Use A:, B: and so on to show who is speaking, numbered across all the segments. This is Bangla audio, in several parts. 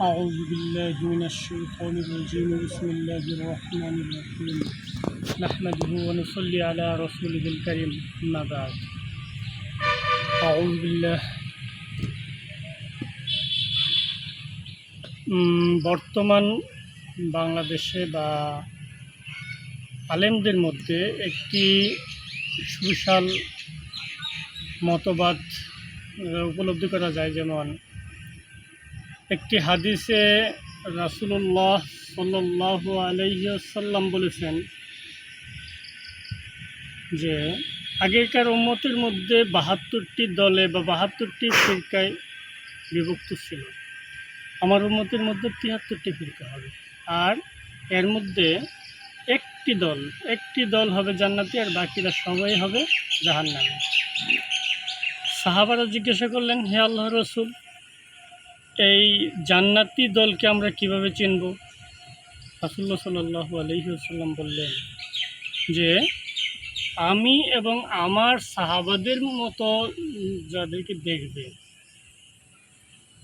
A: أعوذ بالله من الشيطان الرجيم بسم الله الرحمن الرحيم نحمده ونصلي على رسوله الكريم أما بعد أعوذ بالله উম, বর্তমান বাংলাদেশে বা আলেমদের মধ্যে একটি সুবিশাল মতবাদ আহ, উপলব্ধি করা যায় যেমন একটি হাদিসে রাসুল্লাহ সাল্লাহ আলাইসাল্লাম বলেছেন যে, আগেকার উম্মতের মধ্যে বাহাত্তরটি দলে বা বাহাত্তরটি ফিরকায় বিভক্ত ছিল। আমার উম্মতের মধ্যে তিয়াত্তরটি ফিরকা হবে। আর এর মধ্যে একটি দল একটি দল হবে জান্নাতি আর বাকিরা সবাই হবে জাহান্নামী। সাহাবারা জিজ্ঞাসা করলেন, হে আল্লাহ রসুল এই জান্নাতি দলকে আমরা কীভাবে চিনব? রাসুল্লাহ সাল্লাহ আলহিউসাল্লাম বললেন যে, আমি এবং আমার সাহাবাদের মতো যাদেরকে দেখবে,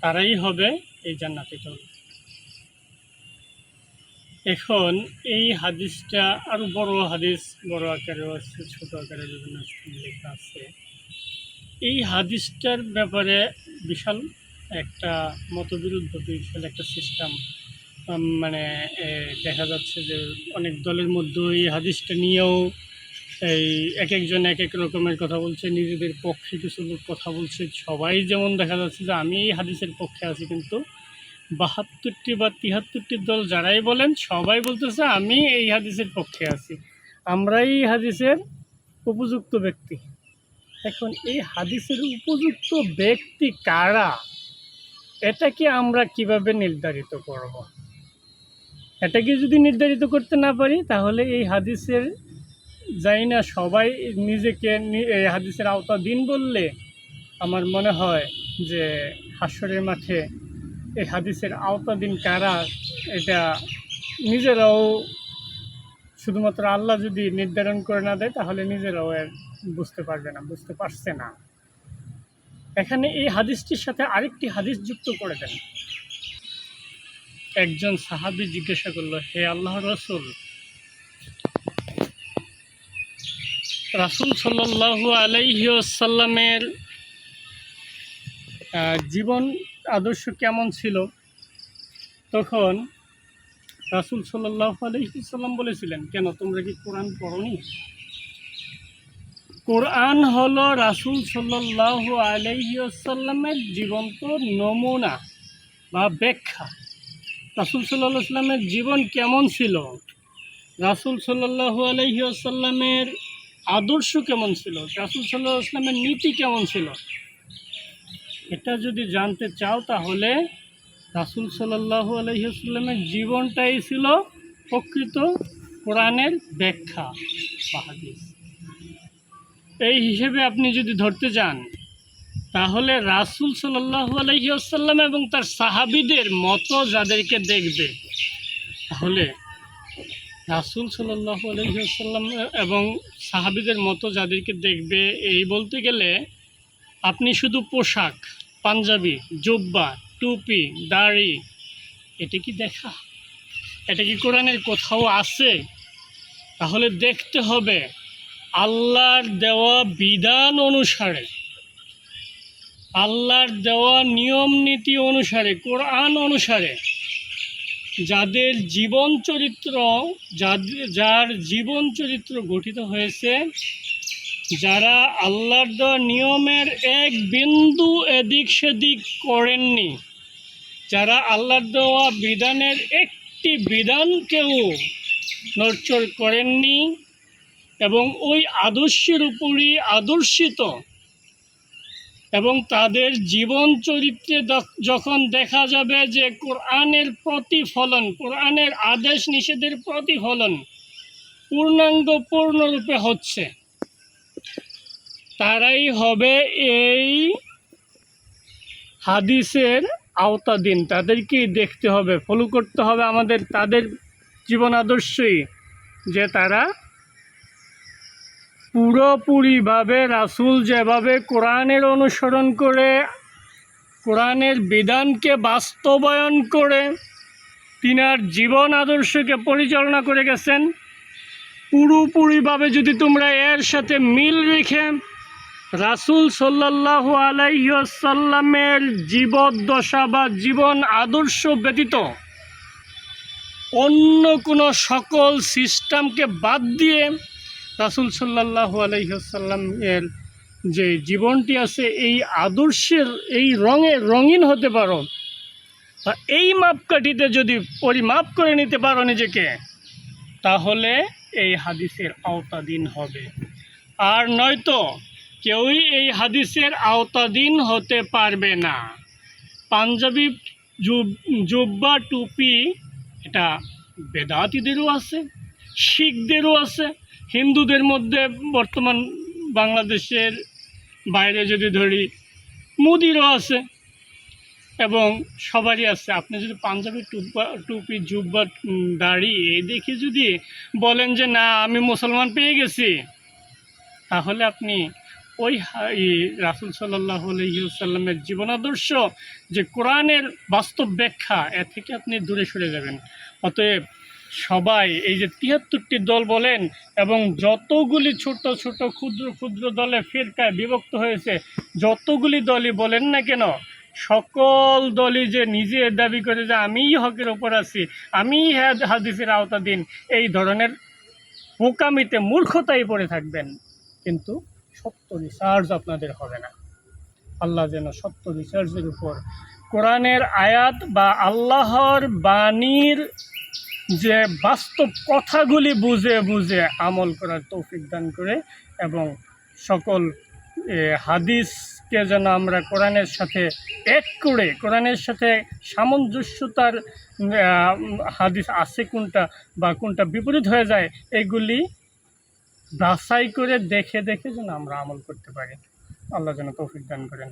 A: তারাই হবে এই জান্নাতি দল। এখন এই হাদিসটা আরও বড় হাদিস, বড় আকারেও আছে, ছোট আকারে বিভিন্ন লেখা আছে। এই হাদিসটার ব্যাপারে বিশাল একটা মতবিরুদ্ধ বিশাল একটা সিস্টেম মানে দেখা যাচ্ছে যে অনেক দলের মধ্যে এই হাদিসটা নিয়েও এই এক একজন এক এক রকমের কথা বলছে, নিজেদের পক্ষে কিছু লোক কথা বলছে। সবাই যেমন দেখা যাচ্ছে যে আমি এই হাদিসের পক্ষে আছি, কিন্তু বাহাত্তরটি বা তিয়াত্তরটি দল যারাই বলেন, সবাই বলতেছে আমি এই হাদিসের পক্ষে আছি। আমরাই এই হাদিসের উপযুক্ত ব্যক্তি। এখন এই হাদিসের উপযুক্ত ব্যক্তি কারা? এটাকে আমরা কীভাবে নির্ধারিত করব। এটাকে যদি নির্ধারিত করতে না পারি, তাহলে এই হাদিসের যাই না সবাই নিজেকে এই হাদিসের আওতাধীন বললে আমার মনে হয় যে হাস্যরের মাঠে এই হাদিসের আওতা দিন কারা এটা নিজেরাও শুধুমাত্র আল্লাহ যদি নির্ধারণ করে না দেয়, তাহলে নিজেরাও এর বুঝতে পারবে না, বুঝতে পারছে না এখানে এই হাদিসটির সাথে আরেকটি হাদিস যুক্ত করে দেন। একজন সাহাবি জিজ্ঞাসা করল, হে আল্লাহ রসুল, রাসুল সাল্লাল্লাহু আলাইসাল্লামের জীবন আদর্শ কেমন ছিল? তখন রাসুল সাল্লাহ আলহিসাল্লাম বলেছিলেন, কেন, তোমরা কি কোরআন পড়নি? কোরআন হলো রাসুল সাল্লাহ আলহিসাল্লামের জীবন্ত নমুনা বা ব্যাখ্যা। রাসুল সাল্লাহ সাল্লামের জীবন কেমন ছিল? রাসুল সাল্লাহু আলহিসাল্লামের আদর্শ কেমন ছিল? রাসুল সাল্লাহ আসলামের নীতি কেমন ছিল? এটা যদি জানতে চাও তাহলে রাসুল সাল্লাহু আলহিহাস্লামের জীবনটাই ছিল প্রকৃত কোরআনের ব্যাখ্যা বা এই হিসেবে আপনি যদি ধরতে যান, তাহলে রাসুল সাল্লাহু আলহি আসাল্লাম এবং তার সাহাবিদের মতো যাদেরকে দেখবে, তাহলে রাসুল সাল্লাহু আলহি আসাল্লাম এবং সাহাবিদের মতো যাদেরকে দেখবে, এই বলতে গেলে আপনি শুধু পোশাক, পাঞ্জাবি, জুব্বা, টুপি, দাড়ি, এটা কি দেখা? এটা কি কোরআনের কোথাও আছে? তাহলে দেখতে হবে আল্লাহর দেওয়া বিধান অনুসারে, আল্লাহর দেওয়া নিয়ম নীতি অনুসারে, কোরআন অনুসারে, যাদের জীবন চরিত্র যার জীবন চরিত্র গঠিত হয়েছে, যারা আল্লাহর দেওয়া নিয়মের এক বিন্দু এদিক সেদিক করেননি, যারা আল্লাহর দেওয়া বিধানের একটি বিধানকেও নড়চড় করেননি এবং ওই আদর্শের উপরই আদর্শিত। এবং তাদের জীবন চরিত্রে যখন দেখা যাবে যে কোরআনের প্রতিফলন, কোরআনের আদেশ নিষেধের প্রতিফলন পূর্ণাঙ্গ পূর্ণরূপে হচ্ছে, তারাই হবে এই হাদিসের আওতাধীন। তাদেরকেই দেখতে হবে, ফলো করতে হবে আমাদের, তাদের জীবন আদর্শই যে তারা পুরোপুরিভাবে রাসূল যেভাবে কোরআনের অনুসরণ করে, কোরআনের বিধানকে বাস্তবায়ন করে, তিনার জীবন আদর্শকে পরিচালনা করে গেছেন, পুরোপুরিভাবে যদি তোমরা এর সাথে মিল রেখে রাসুল সাল্লাহ আলাইসাল্লামের জীবদ্দশা বা জীবন আদর্শ ব্যতীত অন্য কোনো সকল সিস্টেমকে বাদ দিয়ে রাসুল সাল্লাহ আলাইসাল্লামের যে জীবনটি আছে, এই আদর্শের, এই রঙে রঙিন হতে পারো। এই মাপকাঠিতে যদি পরিমাপ করে নিতে পারো নিজেকে, তাহলে এই হাদিসের আওতাধীন হবে। আর নয়তো কেউই এই হাদিসের আওতাধীন হতে পারবে না। পাঞ্জাবি জুব্বা, টুপি, এটা বেদাতিদেরও আছে, শিখদেরও আছে হিন্দুদের মধ্যে বর্তমান বাংলাদেশের বাইরে যদি ধরি, মুদিরও আছে এবং সবারই আছে। আপনি যদি পাঞ্জাবি টুপা, টুপি, জুব্বা দাড়ি এই দেখে যদি বলেন যে, না, আমি মুসলমান পেয়ে গেছি, তাহলে আপনি ওই রাসুল সাল্লাহ আলহিউসাল্লামের জীবনাদর্শ যে কোরআনের বাস্তব ব্যাখ্যা, এ থেকে আপনি দূরে সরে যাবেন। অতএব সবাই, এই যে তিয়াত্তরটি দল বলেন এবং যতগুলি ছোট ছোট, ক্ষুদ্র ক্ষুদ্র দলে ফিরকায় বিভক্ত হয়েছে, যতগুলি দলই বলেন না কেন, সকল দলই যে নিজে দাবি করে যে আমিই হকের ওপর আছি, আমিই হাদিসের আওতাধীন, এই ধরনের বোকামিতে মূর্খতায় পড়ে থাকবেন। কিন্তু সত্য রিসার্চ আপনাদের হবে না। আল্লাহ যেন সত্য রিসার্চের উপর কোরআনের আয়াত বা আল্লাহর বাণীর যে বাস্তব কথাগুলি বুঝে বুঝে আমল করার তৌফিক দান করে এবং সকল হাদিসকে যেন আমরা কোরআনের সাথে এক করে, কোরআনের সাথে সামঞ্জস্যতার হাদিস আছে কোনটা বা কোনটা বিপরীত হয়ে যায়, এগুলি বাছাই করে দেখে দেখে যেন আমরা আমল করতে পারি। আল্লাহ যেন তৌফিক দান করেন।